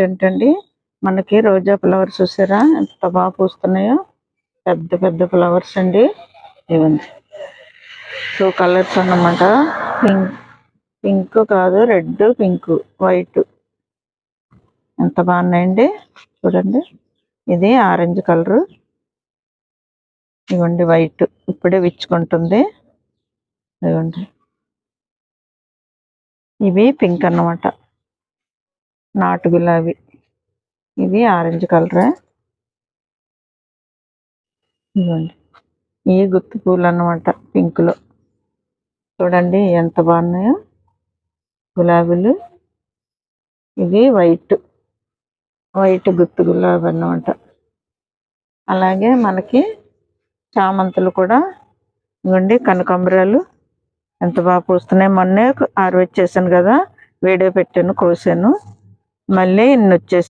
ఏంటండి మనకి రోజా ఫ్లవర్స్ చూసారా? ఎంత బాగా పూస్తున్నాయో. పెద్ద పెద్ద ఫ్లవర్స్ అండి. ఇవ్వండి. టూ కలర్స్ అన్నమాట. పింక్ పింక్ కాదు రెడ్ పింక్ వైట్. ఎంత బాగున్నాయండి? చూడండి. ఇది ఆరెంజ్ కలర్. ఇవ్వండి వైట్. ఇప్పుడే విచ్చుకుంటుంది. ఇవ్వండి. ఇవి పింక్ అన్నమాట. నాటు గులాబీ ఇది ఆరెంజ్ కలర్. ఇవ్వండి ఈ గుత్తి పూలు అన్నమాట పింక్లో చూడండి ఎంత బాగున్నాయో గులాబీలు. ఇది వైట్ వైట్ గుత్తి గులాబీ అన్నమాట అలాగే మనకి చామంతులు కూడా. ఇవ్వండి కనకాంబరాలు. ఎంత బాగా పూస్తున్నాయి. మొన్నే ఆరవచ్చేసాను కదా. వీడియో పెట్టాను కోసాను. మళ్ళీ ఇన్ని వచ్చేసి